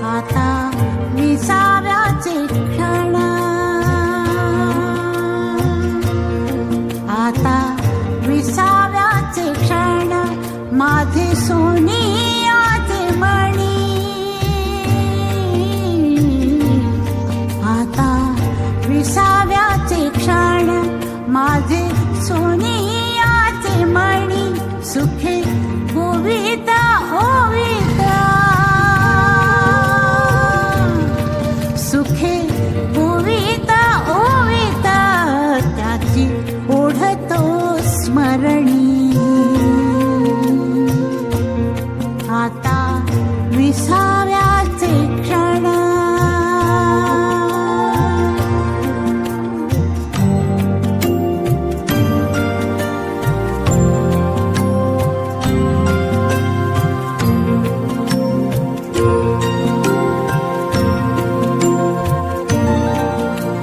आता विसाव्याचे क्षण आता विसाव्याचे क्षण माझे सोने स्मरणी. आता विसाव्याचे क्षण.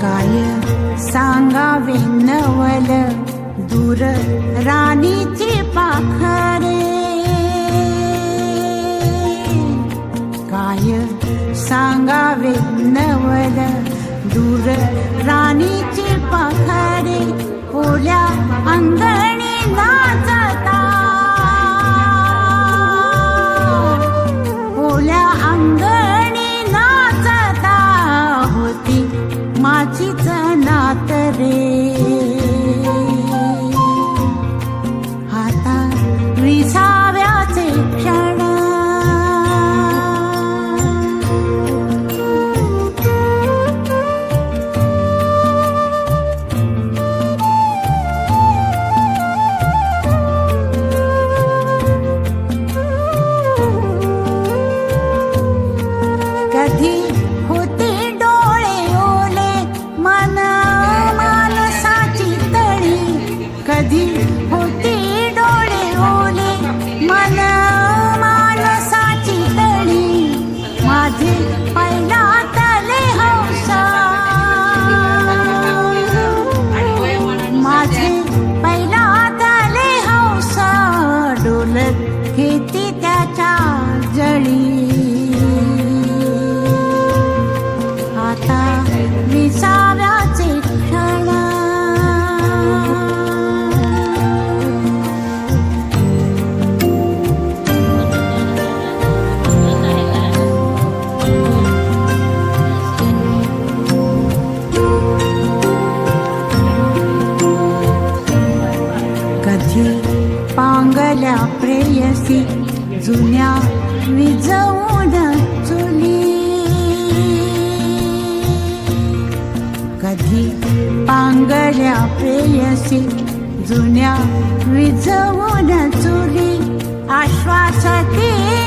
काय सांगावे नवल? दूर राणीचे पाखरे. काय सांगावे नवल दूर राणीचे पाखरे. ओल्या अंग कधी होते डोळे ओले. मन मानसाची तळी. माझे प्रेयसी जुन्या विजवून चुली कधी पांगड्या प्रेयसी जुन्या विजवून चुली आश्वासते